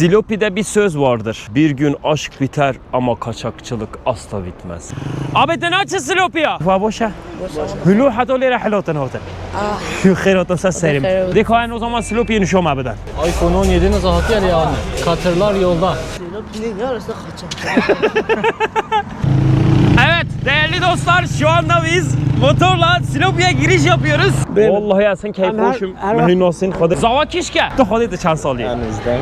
Silopi'de bir söz vardır. Bir gün aşk biter ama kaçakçılık asla bitmez. Abi de ne açın Silopi'ya? Baboşa. Hülü hadoleri halotun hoten. Şu khairatın ses serim. Dikhayen o zaman Silopi'yi nişom abiden. iPhone 17'nin zaten yani yani. Katırlar yolda. Ne arasında kaçak. Evet değerli dostlar şu anda biz motorla Silopi'ye giriş yapıyoruz. Vallahi ya sen keyif Hem her- hoşum. her- Mehin olsun. Zavakiş ke. Tu خودت چند سالیه؟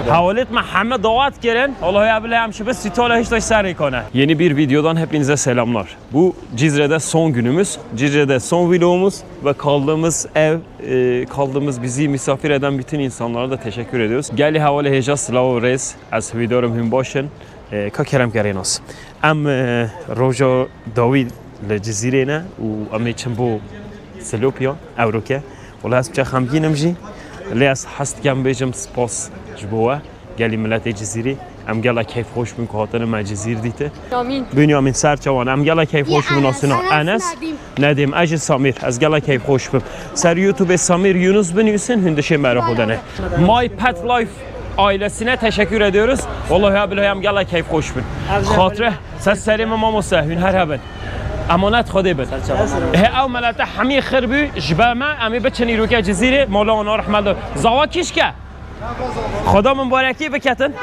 حوالت محمد davat gelin. Allah ya bile hemşi be sitola hiç taş ser کنه. Yeni bir videodan hepinize selamlar. Bu Cizre'de son günümüz. Cizre'de son vlogumuz ve kaldığımız ev, e, kaldığımız bizi misafir eden bütün insanlara da teşekkür ediyoruz. Geli havale heja slav reis az videorum hüm başın. E, Ka kerem gerinos. Em e, roja David لجزيرة نه و أمي تشمبو سلوبيا أوروكا ولا هسبجا خمجينم جي اللي أس حست كم بيجم سباس جبوه قال لي ملات جزيري أم قال كيف خوش من كهاتنا مع جزير ديته Amin. بنيامين سار جوان أم قال كيف خوش من أصنا أنس نديم أجي سمير از قال كيف خوش بم سر يوتيوب سمير Yunus بنيوسن هندشي مرا خودنه ماي پت لایف ailesine teşekkür ediyoruz. Vallahi ya billahi hem gala keyif hoş bin. Hatırı ses serim ma mustahün her haben. امانت خودی بد ه او ملت همی خربی جبما امی بچنی رو که جزیره مولا اونا رحمت الله زوا کیش که خدا مبارکی بکتن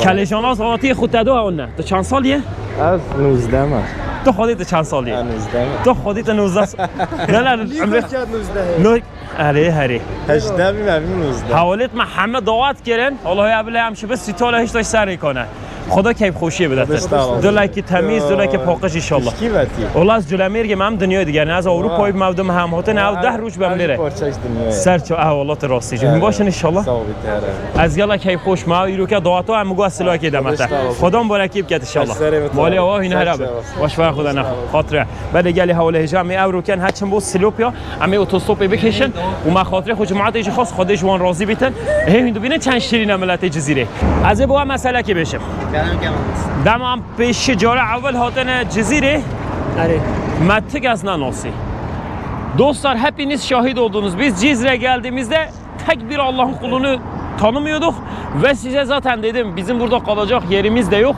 کلیشانا زواتی خود تدو اونه تو چند سالیه از 19 من تو خودی تو چند سالیه 19 من تو خودی تو 19 سال نه نه عمر نو اره هری 18 می من 19 حوالت محمد دعوت کردن الله یا بله همشه به سیتال هیچ داشت سر کنه خدا کیف خوشی بده Estağfurullah. دو لایک تمیز دو لایک پاکش ان الله کی وتی والله از جلمیر که من دنیا دیگر نه از اروپا مودم هم هاتن او ده روز بهم میره پارچش دنیای سر چه اه والله تو راستی جون باشن ان شاء الله ثابت تره از گلا کی خوش ما ایرو که دعات هم مگو اصلا که دمت خدا مبارکی بکت ان شاء الله سرت مالی آوا این سر هرب شباس. واش فر خدا نه خاطر بعد گلی حواله هجا می اورو کن هچن بو سلوپیا امی اتوستوپ بکشن و ما خاطر خود جماعت ایش خاص خودش وان راضی بیتن هی بینه چند شیرین ملت جزیره از بو مسئله کی بشم دم هم پیش جاره اول هاتن جزیره Mettik Nanosi. Dostlar hepiniz şahit oldunuz. Biz Cizre geldiğimizde tek bir Allah'ın kulunu tanımıyorduk ve size zaten dedim bizim burada kalacak yerimiz de yok.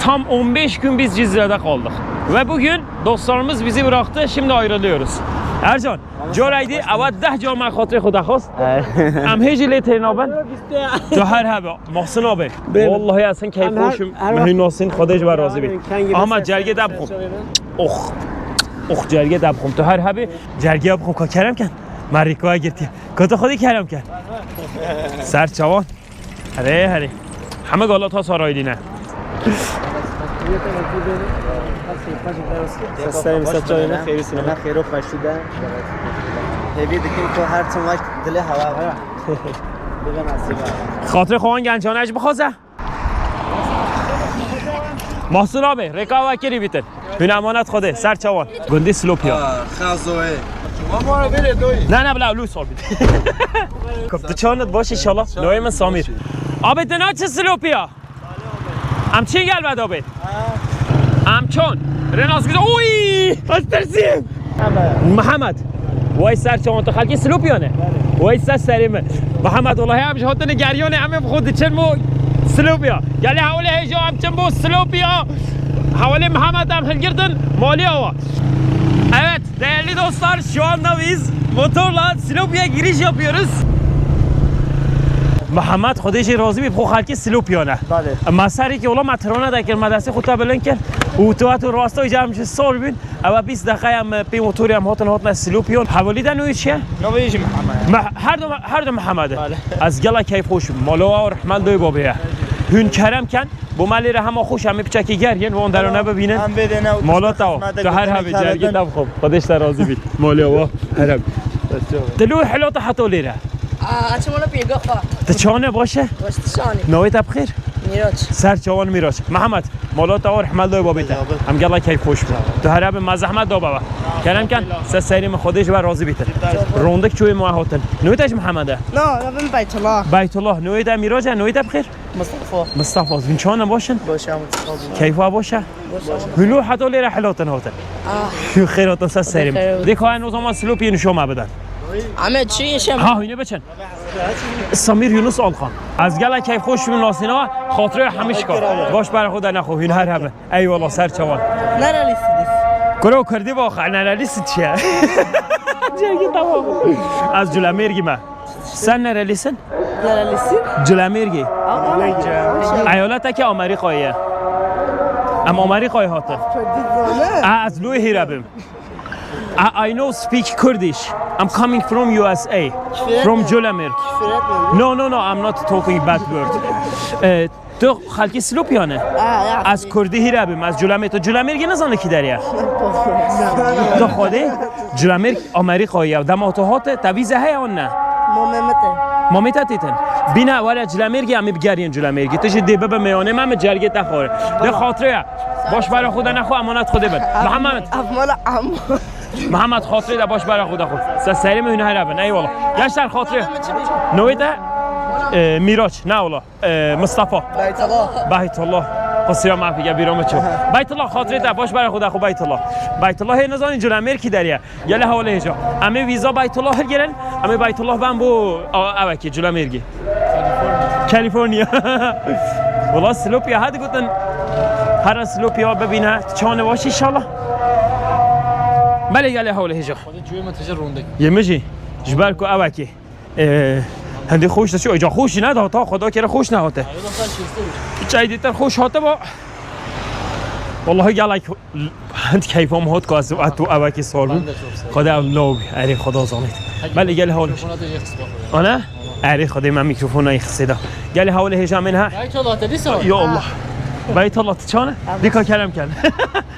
Tam 15 gün biz Cizre'de kaldık. Ve bugün dostlarımız bizi bıraktı. Şimdi ayrılıyoruz. Ercan, جورایدی اول ده جا من خاطر خدا خواست. ام هیچی لی ترینابن تو هر هبه محسن آبه والله اصلا کیف خوشم مهین ناسین خودش بر راضی بید اما جرگه دب خون. اخ اخ جرگه دب خون. تو هر هبه جرگه دب خون. که کرم کن؟ مریکا گرتی کتا خودی کرم کن؟ سر چوان هره هره همه گالات ها سارایدی نه. سریم سچاینا خیلی سینما. خیلی خوشیده هیوی دکیم که هر تون وقت دل هوا. هوا. خاطر خوان گنجانش بخوازه محسن آبه رکا وکری بیتن هنمانت خوده سر چوان. گندی سلوپیا. خزوه. ما نه نه بلا لو سال بیده کب دچانت باش ایشالا نوی من سامیر. آبه دنا چه سلوپیا؟ چی گل بد آبه. همچون چون رناز گده اوی از ترسیم محمد وای سر چون تو خلکی سلوپیانه وای سر سریمه محمد والله همش هاتن گریانه همه خود چن مو سلوپیا گلی حوالی هیجا هم چن بو سلوپیا حوالی محمد هم هلگردن مالی hava Evet değerli dostlar şu anda biz motorla Silopi'ye giriş yapıyoruz. محمد خودش راضی بی خو خلکی سلوپیانه بله. مسری که اولا مترانه در که مدرسه خود بلند کرد و تو تو راستای جمع میشه. سال بین اما 20 دقیقه هم پی موتوری هم هاتن هاتن سلوپیان حوالی در نوعی چیه؟ نویش محمد. مح- هر دو هر دو محمده. از گلا کیف خوش. مالا و رحمت دوی بابیه. هون کرم کن بو مالی را همه خوش همه پچکی گرین و اون درونه ببینن. هم بده نه مالا تا تو هر همه جرگی تب خوب خودش در راضی بید مالا و هرم دلو حلوت حتو لیره Açım ona bir gafa. تو چانه باشه؟ Başta şani. نوی تب میراج. سر جوان میراج. محمد مولا تو رحمت الله بابیتا هم گلا کی خوش بود تو هر اب مزحمت دو بابا. کلام کن سر سری خودش و راضی بیت. روندک چوی ما هاتن. نویتش محمد؟ نه لا بیت الله بیت الله نویت میراج؟ نوید بخیر؟ مصطفى مصطفى من شلون باشن؟ باشا مصطفى كيف باشا هلو حتى لي رحلات هاتن. شو خير هاتن سر سری دیگه هنوز ما سلوپی نشو ما بدن. عمد چی شم ها اینه بچن. سمیر یونس آلخان از گله کیف خوش بین ناسینا خاطره همیش کن باش برای خود نخو هنر همه ای والله سر چوان Nerelisiniz? کرو کردی با نرلیسی چیه جرگی تمام از جلمیرگی من sen nerelisin? Nerelisin? Cülemirgi. Ama ایالت که آمریکاییه ام آمریکای هاته Kurdizane. از لوی هیربم I, I know speak Kurdish. I'm coming from USA. From etmiyorum. No, no, no, I'm not talking bad word. اه، تو خلکی سلوپیانه. از کردی هیربم از جولمیر تو جولمیرگ نزانه کی دریا؟ تو خوده جولمیرگ آمریکاییه دماتوهات تویزه های آن نه؟ Mehmet'e. مامیتا تیتن بینا ولی جلمیرگی همی بگرین جلمیرگی تو دیبه به میانه من جرگت نخوره. به خاطره. باش برای خدا نخو امانت خوده بد محمد. Afmala amma. محمد خاطری ده baş برای oda خود. Sen selim hüne hele ای eyvallah. Gençler hatırı. Növde e, Miraç ne ola? Mustafa. Beytullah. Beytullah. قصیر ما فیگه بیرام چو بیت الله خاطری ده باش برای خود خود. بیت الله بیت الله هی نزان اینجور امیر کی دریه؟ یه لحاله اینجا، امی ویزا بیت الله گیرن گرن. امی بیت الله بم بو. اوکی جلو میرگی کالیفرنیا. ولا سلوپیا هد گفتن هر سلوپیا ببینه. چانه باشه انشالله بەلی گەلی روندی یه یمەژی جبر کو هندی خوش خۆش دەچی ئەوجا خۆشی ناداەوە تا خدا کرە خۆش ناوەتە چای دیتر خۆش هاتەەوە والله هند کیف هم هات کاز تو اوکی سال بود. خدا لوب ئەری خدا زنیت، بەلی گەل هەوڵ آنه، ئەری خدا من میکروفۆنای خسێدا گەلی هەوڵە هێژە من ها. یا الله. برای طلعت چانه؟ دیکا کلم کن.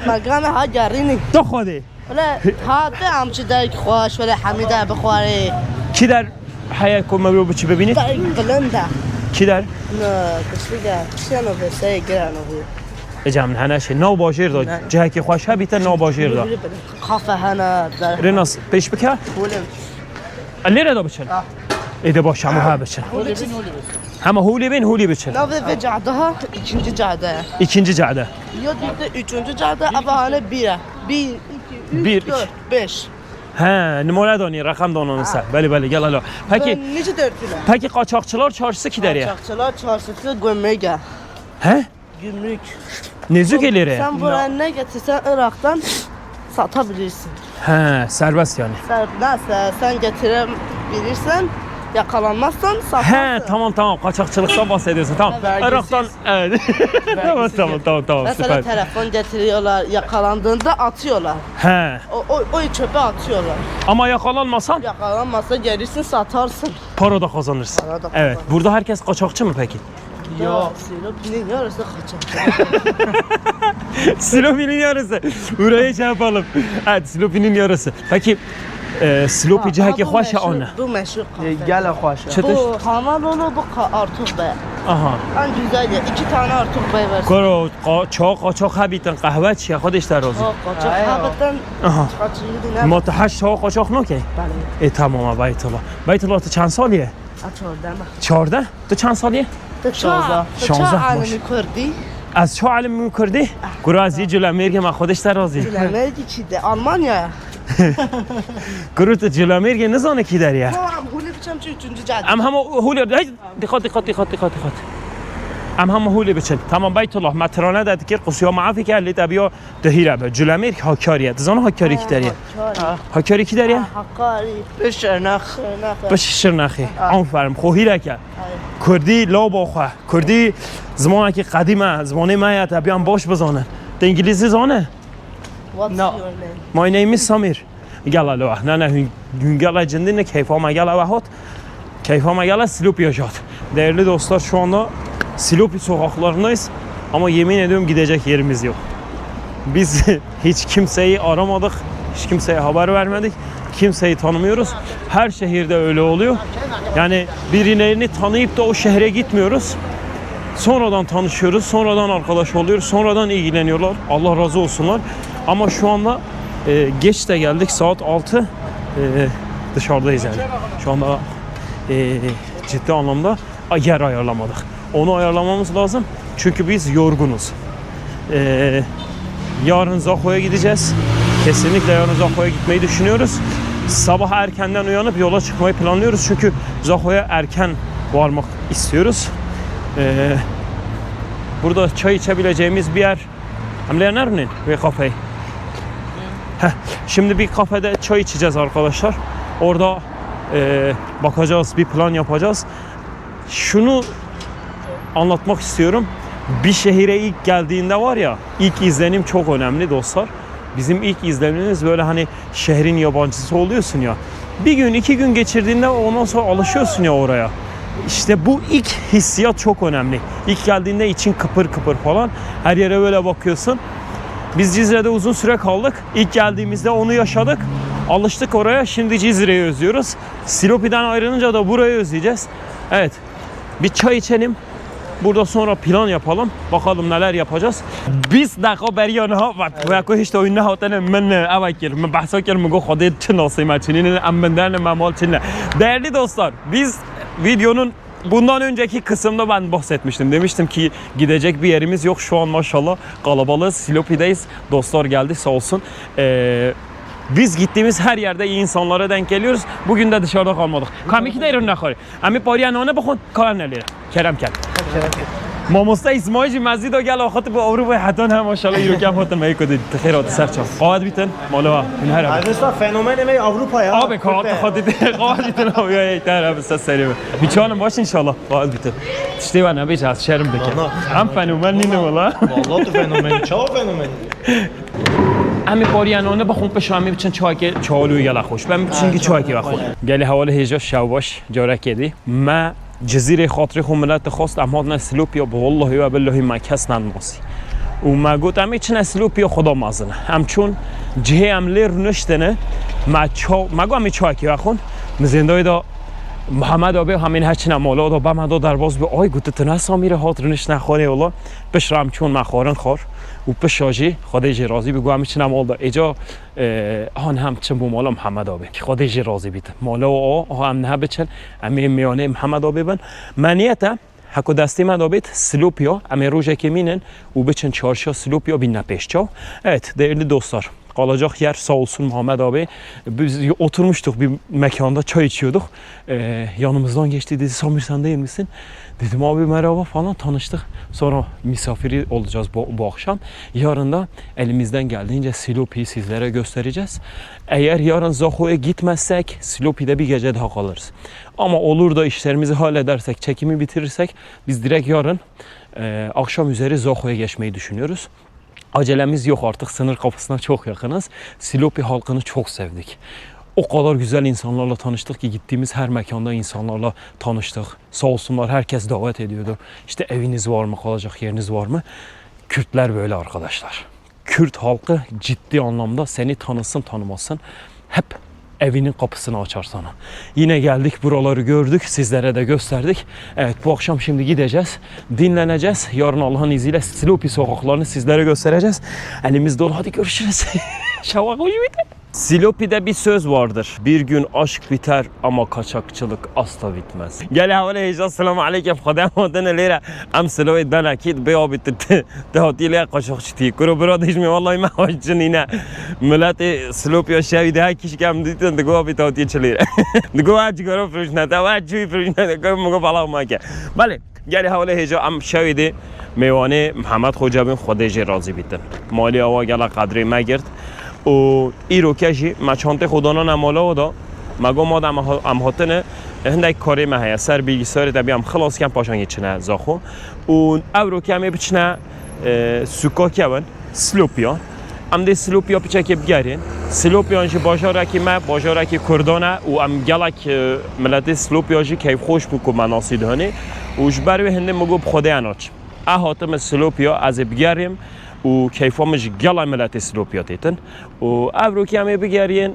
مگرم ها گرینی تو خودی ولا هاته همچی دایک خوش ولا حمیده بخواره کی در حیات کن مبرو بچی ببینید دایک بلنده کی در نه کشیده کشیانو بسه گرانو بی اجام هنشه نو باشیر داد جه که خوش بیت نو باشیر داد خافه هنه در رناس پیش بکه پولم اللي رضا بچن ایده باش همه ها بچن Öyle bin öyle bin. همه هولی بین هولی بچن Navde ve cadde ikinci cadde. ikinci cadde Ya bir de üçüncü cadde ama hani bire. Bir, 2, Bir, 4, 5. He, numara da oynayın, rakam da onunsa. Bəli, bəli, gəl alo. Peki, Ben necə dörtdülər? peki qaçaqçılar çarşısı ki dəriyə? Çarçılar çarşısı gömrüge. He? Gümrük. Necə gəlirə? Sen buraya ne getirsen Irak'tan satabilirsin. He, sərbəst yani. Sen, nasıl sen getirebilirsen yakalanmazsan he tamam tamam kaçakçılıktan bahsediyorsun tamam Vergisiz. Irak'tan evet tamam tamam tamam tamam Mesela süper telefon getiriyorlar, yakalandığında atıyorlar. he O, o, o çöpe atıyorlar. ama yakalanmasan Yakalanmazsa gelirsin satarsın. para da kazanırsın Para da evet burada herkes kaçakçı mı peki Yok. Sinop'un yarısı kaçak. Silopi'nin yarısı. Buraya şey yapalım. Evet, Silopi'nin yarısı. Peki, e, Silopi cihaki bu hoşa meşhur- ona. Bu meşhur kafe. گل خوشه Çatış. Bu Hamanolu bu ka- Artuk Bey. Aha. En güzel yer. İki tane Artuk Bey var. Koro, çok kaçak habitin kahve çiğ خودش در razı. O kaçak. Ay, o. Hakikaten Aha. kaçırdı ne? ما تا هشت تا قاچاق نوکی Bale. ای تمام بیت الله بیت الله تو چند سالیه Aç oradan bak. 14 تو چند سالیه Şanza. Şanza, Şanza. maş- Alemi kurdi. از چه علم میکردی گروه از یه جلو میرگه ما خودش در razı Dilemek içinde. Almanya. گروت جلامیر که نزانه کی دریا هم هولی بچم چه چون جد ام هم هولی دقت دخات دخات دخات دخات. ام همه هولی بچن تمام بیت الله مترانه داد کر قصیا معافی که لی تبیا دهیره به جلامیر ها کاریه زانه ها کاری کی داری؟ ها کاری کی داری؟ ها کاری بش نخ بش شرنخی اون فرم خوهیره که کردی لا باخه کردی زمانی که قدیمه. زمانه ما یا تبیا باش بزانه انگلیسی زانه What's No. your name? My name is Samir. Gel alo. Ne ne gün gel acındın ne keyfama gel avahat. Keyfama gel Silopi yaşat. Değerli dostlar şu anda Silopi sokaklarındayız. Ama yemin ediyorum gidecek yerimiz yok. Biz hiç kimseyi aramadık. Hiç kimseye haber vermedik. Kimseyi tanımıyoruz. Her şehirde öyle oluyor. Yani birilerini tanıyıp da o şehre gitmiyoruz. Sonradan tanışıyoruz, sonradan arkadaş oluyoruz, sonradan ilgileniyorlar. Allah razı olsunlar. Ama şu anda e, geç de geldik, saat 6 e, dışarıdayız yani. Şu anda e, ciddi anlamda yer ayarlamadık. Onu ayarlamamız lazım çünkü biz yorgunuz. E, yarın Zaho'ya gideceğiz. Kesinlikle yarın Zaho'ya gitmeyi düşünüyoruz. sabah erkenden uyanıp yola çıkmayı planlıyoruz. Çünkü Zaho'ya erken varmak istiyoruz. Ee, burada çay içebileceğimiz bir yer. Hamle nerede? Bir kafe. Heh, Şimdi bir kafede çay içeceğiz arkadaşlar. Orada e, bakacağız, bir plan yapacağız. Şunu anlatmak istiyorum. Bir şehire ilk geldiğinde var ya, ilk izlenim çok önemli dostlar. Bizim ilk izlenimimiz böyle hani şehrin yabancısı oluyorsun ya. Bir gün, iki gün geçirdiğinde ondan sonra alışıyorsun ya oraya. İşte bu ilk hissiyat çok önemli. İlk geldiğinde için kıpır kıpır falan. Her yere böyle bakıyorsun. Biz Cizre'de uzun süre kaldık. İlk geldiğimizde onu yaşadık. Alıştık oraya. Şimdi Cizre'yi özlüyoruz. Silopi'den ayrılınca da burayı özleyeceğiz. Evet. Bir çay içelim. Burada sonra plan yapalım. Bakalım neler yapacağız. 20 dakika beriye ne yapmak? Ve ko hiç oyun ne hatene men evakir. Men bahsakir men go khadir çin asima çinin ammen derne memal çinle. Değerli dostlar biz videonun bundan önceki kısımda ben bahsetmiştim. Demiştim ki gidecek bir yerimiz yok. Şu an maşallah kalabalığız. Silopi'deyiz. Dostlar geldi sağ olsun. Ee, biz gittiğimiz her yerde iyi insanlara denk geliyoruz. Bugün de dışarıda kalmadık. Kamiki de ürün nekari. Ami pariyan ona bakın kalan neler. Kerem kel. مامۆستا ئیسماژی مەزی دا گەل ئاخات بۆ ئەوروپای حتان هەم ماشاءالله یروکەم هاتن مەی کدی خێرات سەرچە قاعد بیتن مالەوە من هەرە Arkadaşlar fenomeni mi Avrupa ya? Abi kağıt خاطی قاعد بیتن او یا ایتر هم سه سری بیچانم باش ان شاء الله قاعد بیتن تشتی و نبیش از شرم بکن Vallahi. هم فنومن نینه والا Vallahi tu fenomeni. Çao fenomeni. امی پاریانانه بخون پشو امی بچن چای که چالوی گلا خوش بم بچن که چای که بخون گلی حوال هیجا شواش جاره کدی ما جزیره خاطر خو ملت خواست اما نه سلوپیا به والله و بالله ما کس ننماسی. و ما گفت امی چن سلوپیا خدا مازنه. همچون جه هم لیر نشتنه ما چا ما گو امی چای که بخون مزندای دا محمد آبی همین هرچی نمالا دا بم دا در باز به آی گوته تنه سامیره هاترنش نخوره اولا. بشرم چون مخارن خور و پشاجی خودش راضی بگو همین چی نمال دا ایجا اه، آن هم چه بو مالا محمد آبی که خودش راضی بیت مالا و آه هم نه بچن امی میانه محمد آبی بن منیتا حکو دستی من آبید سلوپیا امی روژه که مینن و بچن چارشا سلوپیا بین نپیشچا Evet değerli dostlar kalacak yer sağ olsun Muhammed abi. Biz oturmuştuk bir mekanda çay içiyorduk. Ee, yanımızdan geçti dedi Samir sen değil misin? Dedim abi merhaba falan tanıştık. Sonra misafiri olacağız bu, bu akşam. Yarın da elimizden geldiğince Silopi'yi sizlere göstereceğiz. Eğer yarın Zaho'ya gitmezsek Silopi'de bir gece daha kalırız. Ama olur da işlerimizi halledersek, çekimi bitirirsek biz direkt yarın e, akşam üzeri Zaho'ya geçmeyi düşünüyoruz. Acelemiz yok artık sınır kapısına çok yakınız. Silopi halkını çok sevdik. O kadar güzel insanlarla tanıştık ki gittiğimiz her mekanda insanlarla tanıştık. Sağ olsunlar herkes davet ediyordu. İşte eviniz var mı, kalacak yeriniz var mı? Kürtler böyle arkadaşlar. Kürt halkı ciddi anlamda seni tanısın tanımasın hep evinin kapısını açar sana. Yine geldik buraları gördük sizlere de gösterdik. Evet bu akşam şimdi gideceğiz dinleneceğiz. Yarın Allah'ın izniyle Silopi sokaklarını sizlere göstereceğiz. Elimiz dolu hadi görüşürüz. Şavak hoş Silopi'de bir söz vardır. Bir gün aşk biter ama kaçakçılık asla bitmez. Gel havale heyecan selamu aleyke fadem adına lira am silopi ben akid beya bitti tehatiyle kaçakçı tiye kuru bura dişmi vallahi ma hoşçun yine milleti e, Silopi'ye şevi daha kişi kem diten de goa bit tehatiye çelire de goa acı garo fırışna da var cüy fırışna da goa mugo falan maki bale gel havale heyecan am şevi de meyvane Muhammed Hoca bin Khodeci razı bittin. Mali ava gela kadri ma. کشی ما چانت خودانا نمالا و دا مگو ما دم ام هاتنه هندای کاری ما هیا سر bilgisayarı da bir am خلاص کم پاشان geçine زاخو و او رو کمی بچنه سوکا کبن سلوپیا ام دی سلوپیا پیچه که بگرین سلوپیا انشی باجاره که ما باجاره که کردانه و ام گلک ملت سلوپیا جی کیف خوش بکو مناسی دهنه و جبر به هنده مگو بخوده اناچ احاتم سلوپیا از بگریم و کیفامش گلا ملت سلوپیا تیتن و او که همه بگرین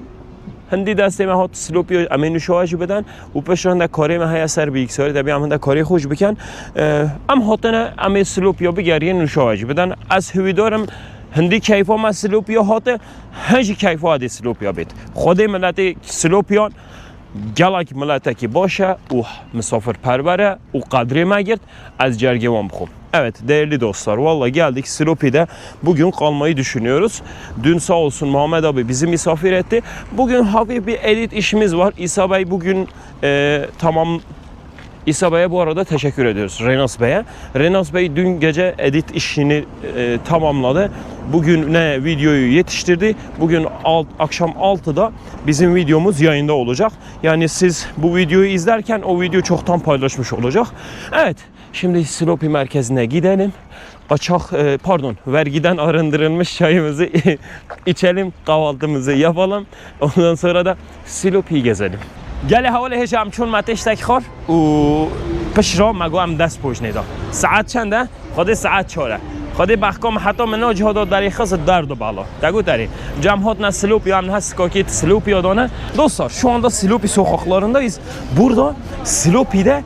هندی دسته ما هات سلوپیا امی نشواج بدن و پشان در کاری ما های سر بیکساری دبی هم در کاری خوش بکن ام هاتن امی سلوپیا بگرین نشواج بدن از هویدارم هندی کیفا ما سلوپیا هات هنج کیفا دی سلوپیا بید خود ملت سلوپیان gelek milleteki başa u misafirpervere u kadri megird az cergevan bxum. Evet değerli dostlar valla geldik Silopi'de bugün kalmayı düşünüyoruz. Dün sağ olsun Muhammed abi bizi misafir etti. Bugün hafif bir edit işimiz var. İsa Bey bugün e, tamam İsa Bey'e bu arada teşekkür ediyoruz. Renas Bey'e. Renas Bey dün gece edit işini e, tamamladı. Bugün ne videoyu yetiştirdi. Bugün alt, akşam 6'da bizim videomuz yayında olacak. Yani siz bu videoyu izlerken o video çoktan paylaşmış olacak. Evet. Şimdi Silopi merkezine gidelim. Kaçak e, pardon vergiden arındırılmış çayımızı içelim, kahvaltımızı yapalım. Ondan sonra da Silopi'yi gezelim. گله حوال هجام چون ما تشتک خور و پش را مگو هم دست پوش نیدا ساعت چنده؟ خود ساعت چهاره. ходи баҳком ҳатто мино ҷиҳодо дари хаза дарду бало дагутари ҷамҳотна слюп ям ҳа скокит слюп ёдона дӯсто шуонда слюпи сӯхоқларинда из бурдо слюпида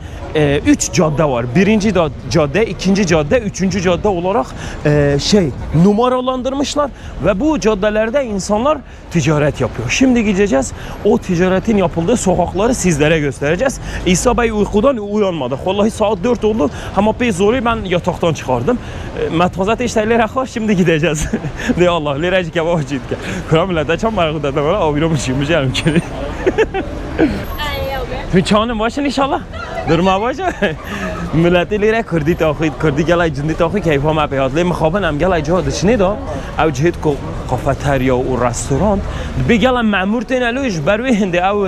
üç cadde var. Birinci cadde, ikinci cadde, üçüncü cadde olarak e, şey numaralandırmışlar ve bu caddelerde insanlar ticaret yapıyor. Şimdi gideceğiz o ticaretin yapıldığı sokakları sizlere göstereceğiz. İsa Bey uykudan uyanmadı. Vallahi saat 4 oldu ama pek zoru ben yataktan çıkardım. E, Metfazat işte lira var şimdi gideceğiz. De Allah liracı kebap ciddi. Kuram millete çam merak ededim. Aviro mu çıkmış yani ki. Hüçanım başın inşallah. Durma başa. ملتی لیره کردی تا خود کردی گلای جندی تا خود کیفا ما پیاد لی مخابن هم گلای جا دشنی دا او جهت کو کافتریا و رستوران بی گلا معمور تین الو اش بروی هندی او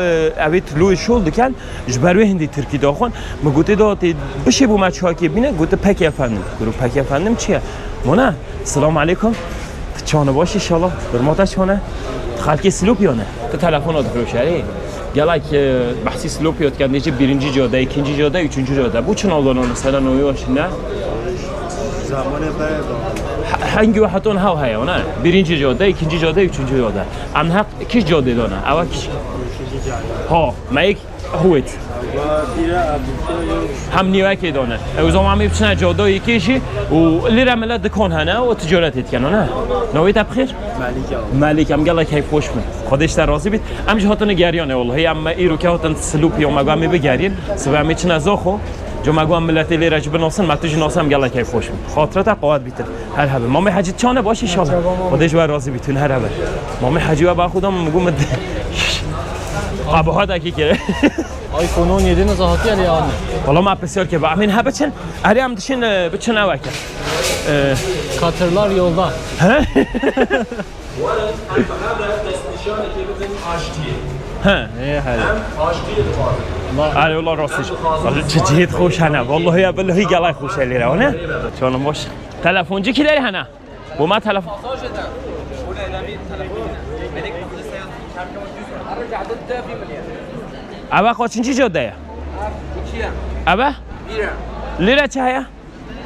اویت لو شول دکن اش بروی هندی ترکی دا خون مگوتی دا تی بشه بو مچ ها که بینه گوته پک افندم گرو پک افندم چیه مونه سلام علیکم چانه باش ان شاء الله برماتا چانه خلکی سلوپیانه تو تلفنات روشری Gelek e, bahsis lopi ötken diye birinci coda, ikinci coda, üçüncü coda. Bu çın olan onu sana uyuyor şimdi. Zamanı hangi vahatun hav haya ona? Birinci coda, ikinci coda, üçüncü coda. Anha kiş coda ona. Ava kiş. Ha, mayık huvet. هم نیوکی دانه او زمان هم میپسنه جاده یکیشی و لیره ملت دکان هنه و تجارت کنه نه نویت بخیر ملیک هم گله کیف خوش من خودش در راضی بید هم هاتون گریانه والله هم ایرو که هاتون سلوپ یا مگو هم بگرین سو هم میچنه زاخو جو مگو هم ملت لیره جو بناسن متوج ناسم گله کیف خوش من خاطرت قوت بیتر هر هبه مام حجی چانه باشه ان خودش بر راضی بیتون هر هبه مام حجی و با خودم میگم ابها دکی که آیفون 17 نزاهتی علی آن والله ما بسیار که با همین ها بچن اری هم دشین بچن اوکه Katırlar yolda. ها آره والله راستش والله چه جهت خوش هنه والله یا بالله گلای خوش لیره نه چون باش تلفنجی کی داری هنه با ما تلفن اوه قاچنچی جاده یا اوه لیره چه هیا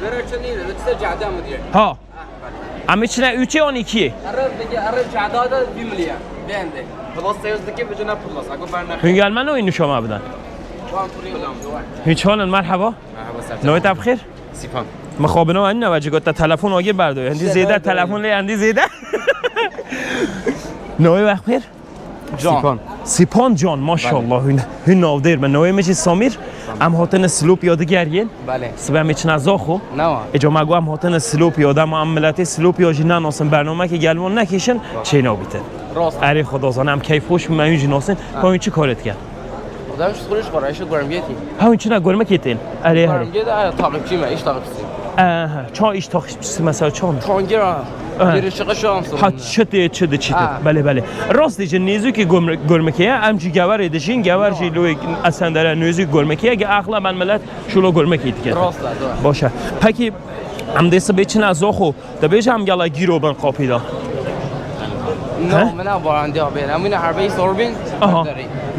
Lira çanıyla, lütfen cahda mı diye. ها امی چنه اوچه اون ikiye Arab deki Arab cahda da 1 milyar. Beğendi. Plus sayızdaki bir cana plus. Ako barnak. هنگل من اینو شما بدن Puan puri ulam duvar. هیچ حال مرحبا Merhaba Sercan. نویت بخیر Sipan. مخابنه این نوجه گفت تلفن آگه بردار اندی زیده تلفن لی اندی زیده نوی وقت بخیر Sipan. سیپان جان ماشاءالله هن هن ناودیر من نوی میشه سامیر ام هاتن سلوپ یاد گرین Bale. سبه میچن از آخو Ne var? اجا مگو هم هاتن سلوپ یادم هم ملت سلوپ یاجی نناسن برنامه که گلوان نکشن چه نابیتن Rost. اری خدا زانه هم کیف خوش من یوجی ناسن همین چی کارت کرد Odam şu kuruş var. Ayşe görmeyeti. همین چی نگرمه کیتین اری هری Görmeyeti ay takipçiyim. iş takipçisiyim. اه چا ایش تا مثلا چان Kongir ha. Aha. Bir ışığı şu an ها sorun. چته چته چته آه. بله بله راست دیگه نیزو که گرمکیه ام جی گور دشین گور جی لوی اصلا در نیزو گرمکیه که اغلب من ملت شلو گرمکی دیگه Rostla duvar. باشه پکی ام دست بچن از آخو دا بیجم گلا گیرو بن قاپی دا No, men ha var andi abi. Ben bunu harbi sorbin. آها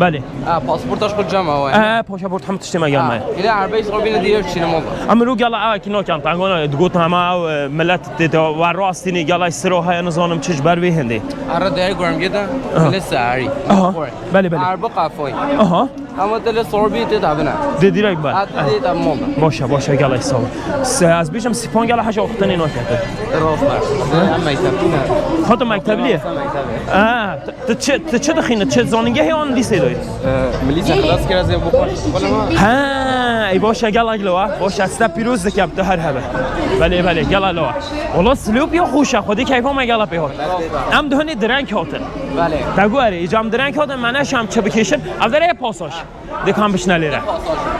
بله Ha pasaportaş kocam ha. اه پاشاپورت هم تشتی مگم من Yine harbi sorbin diyor çinim oldu. ام رو گلا اه کی نوکم تنگانا گوت همه او ملت دیتا و راستینی گلا سرو های نزانم چش بر هندی Ara değer görmeyeti. Bile sari. آها بله بله Harbi kafayı. آها اما دل سوربی تی تابنه ده دیرک با حتی دی تاب مولد باشه باشه گله حساب س- از بیشم سپان گله هش اختن اینا کرده راست هم مکتب خاطر مکتب لیه آه ت- ت چه ت چه دخینه چه زانگه آن لیسه داری ملیسا خلاص کرد از بخور ولی ما ها ای باشه گله گلوا باشه است پیروز دکم تو هر هبه بله بله گله لوا والله سلوب یا خوشه خودی کیفا ما گله پیهات ام دهنی درنگ هاتن بله تگو اره ایجام درنگ هاتن منش هم چه بکشن او داره پاساش دکام بشنلیره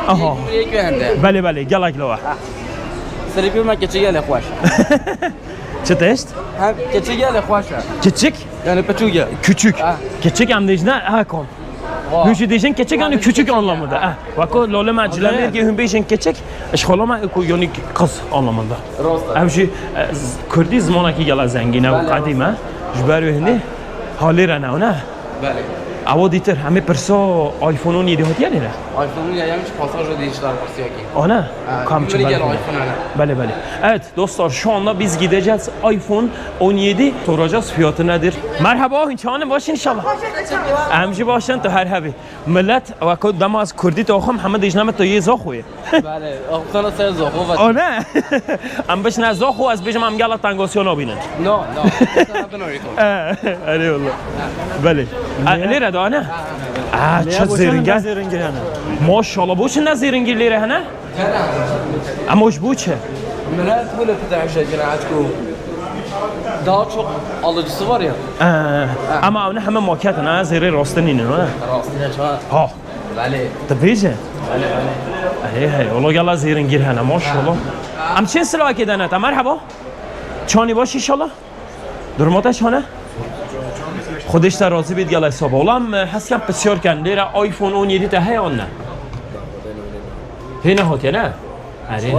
آها یک بنده بله بله گله گلوا سریپی ما کچی گله خوش چه تشت هم کچی گله خوشه Küçük, yani peçuge küçük. Ha. Küçük hem de ha kon. Hücü diyeceksin küçük yani küçük anlamında. Ha. Bak o lole macileler ki hüm beyeceksin küçük. Eşkolama yani kız anlamında. Rosta. Hem şey Kürdi zamanaki gala zengine bu Bale, kadime. Jberu hindi. Hali rana ona. بله Avo ditir همه پرسا آیفون اون یدی هاتیه نیره آیفون یا یعنی پاساژ دیجیتال پرسیاکی Ana kam Kamçı gel iPhone ana. Bale bale. Evet dostlar şu anda biz gideceğiz iPhone 17 soracağız fiyatı nedir? Merhaba hünçanım baş inşallah. Emci başın to her ملت و دما از کردی تو خم همه دیجنا تو یه زاخوی بله اختنا سه زاخو و آه نه. ام بش نه زاخو از بجم ام گلا تانگوسیو نو بینن نو نه. آره والله بله. لیره دا نه؟ آه چه زیرنگه زیرنگه هنه. ماشاءالله بوچه نه زیرنگی لیره هنه؟ بو بوچه. ملت بوله پتاعشه جناعت کو. daha çok alıcısı var ya. Aa, Ama ona hemen makyat ana zeri rastın inin ona. Rastına çağ. Ha. Bale. تبيجه Bale bale. هي هي والله يلا زيرن جير هنا ما شاء الله ام چه سلاح كده انا مرحبا چانی باش ان شاء الله درماته چانه خودش در راضی بید گله حساب اولم هست کم بسیار کن لیره آیفون اون یدی ته هی آن نه هی نه هاتیه نه اره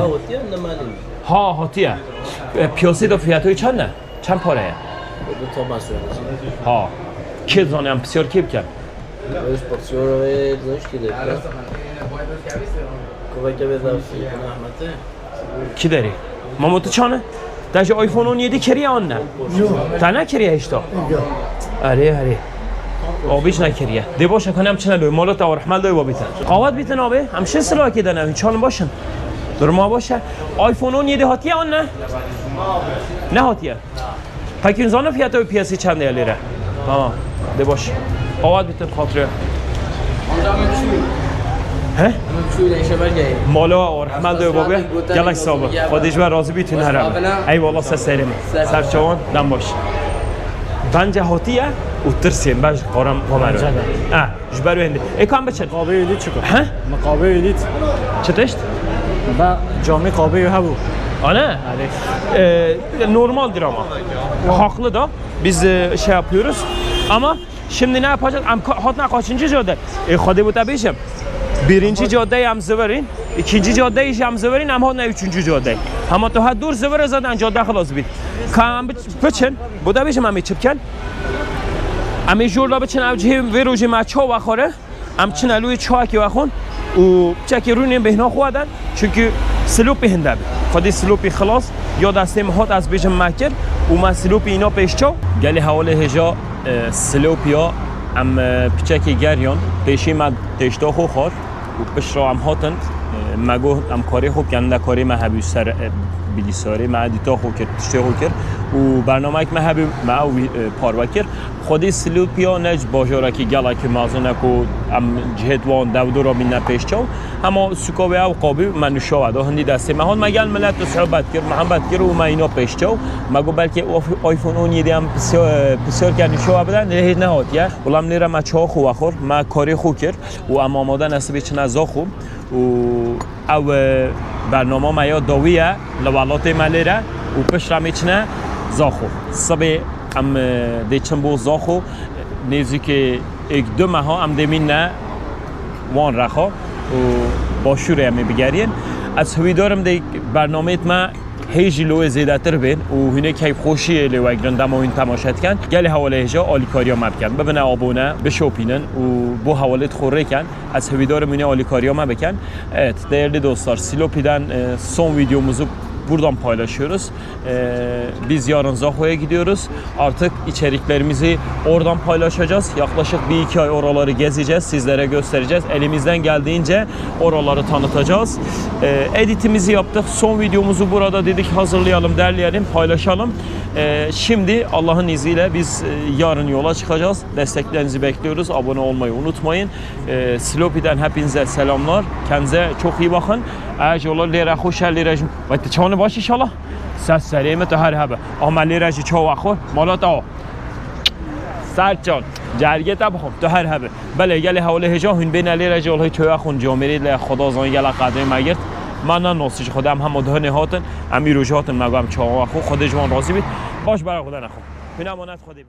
ها هاتیه پیاسی دو فیاتوی چند نه چند پاره ها کی زانه هم بسیار کیب کن کی داری؟ ماما تو چانه؟ داشت آیفون اون یدی کریه آن نه؟ تا نه کریه اشتا؟ اره اره آبیش نکریه دی باشه کنم چنه لوی مالا تا رحمل دوی بابیتن قاوت بیتن آبه همشه سلاح که دنه چالم باشن در ما باشه آیفون اون یدی هاتیه آن نه؟ نه هاتیه پکین زانه فیاتو پیاسی چنده لیره ها دی باشه قاوت بیتن خاطره Amca mı şu? He? Mı şu ile işe belge. مالا و رحمت دوی بابه گلک صابه خودش بر راضی بیتون هرم ای والا سر سرم سر چوان دم باش بنج هاتیه و ترسیم بنج قارم قامرو اه جبرو هنده ای کام بچن قابه ایدید چکن ها مقابه ایدید چه ben cami kahveyi hebu. Ana? Evet. Ee, normaldir ama. Haklı da. Biz e, şey yapıyoruz. Ama şimdi ne yapacağız? Am, hatna kaçıncı cadde? E, hadi bu tabii şimdi. Birinci cadde hem ikinci cadde hem zıverin ama hatna üçüncü cadde. Ama daha dur zıvır zaten cadde kılas bit. Kan biçin. Bu da bizim hem çipken. Ama jurda biçin avcı ve roji maço vakhore. Am çin alui çoğaki vakhon. و چکی رو نیم بهنا خودن چونکه سلوپی هنده بی. خودی سلوپی خلاص یا دستیم هات از بیجم مکر و من سلوپی اینا پیشچو گلی حواله هجا سلوپیا ام پیچکی گریان. پیشی من تشتا خو خور و پش را ام هاتن. مگو ام کاری خوب کنده کاری ما هبی سر بلیساری ما دیتا خو کرد تشتا خو کرد و برنامه که ما هبی ما پاروا کرد خودی سلوپیا نج باجارا که گلا که مازنه کو ام جهت وان دو را بین پیشچو اما سکاوی او قابی من شو دا هندی دسته مهان مگل ملت صحبت کرد محبت کرد و ما اینا پیشچو مگو بلکه آیفون اون یدی هم بسیار بسیار کنی شو بدن نه نه هاتیه ولم نیره ما چا خو خور ما کاری خو کرد و اما آماده نسبی چه نزا خوب و او برنامه ما یا داویه لولات ملیره و پشت میچنه زاخو صبح ام دیچن بو زاخو نیزی که یک دو ماه ام دمین نه وان رخا و با شوره همی بگرین از هوی دارم دی برنامه ما هیجی لو زیده تر بین و هینه کیف خوشی لیو اگرن دما این تماشات کن. گلی حواله هجا آلی کاریا مب کن. ببینه آبونه بشوپینن و بو حوالت خوره کن. از هوی دارم اینه آلی کاریا مب کن evet değerli dostlar Silopi'den e, son videomuzu buradan paylaşıyoruz. Ee, biz yarın Zaho'ya gidiyoruz. Artık içeriklerimizi oradan paylaşacağız. Yaklaşık bir iki ay oraları gezeceğiz. Sizlere göstereceğiz. Elimizden geldiğince oraları tanıtacağız. Ee, editimizi yaptık. Son videomuzu burada dedik hazırlayalım, derleyelim, paylaşalım. Ee, şimdi Allah'ın izniyle biz e, yarın yola çıkacağız. Desteklerinizi bekliyoruz. Abone olmayı unutmayın. Ee, Silopi'den hepinize selamlar. Kendinize çok iyi bakın. Eğer yola lira hoş lira ve çanı baş inşallah. Ses serime te her habe. Ama lira çava خور مالا تا سرد جان جرگه تا بخوام تو هر هبه بله گلی حوله هجا هون بین علی رجا الله تو اخون جامری ل خدا زان گلا قدر مگرد من نوسش خودم هم مدهن هاتن امیر روجاتن مگم چاوا خو خود جوان راضی بید باش برای خدا نخو. بین امانت خودی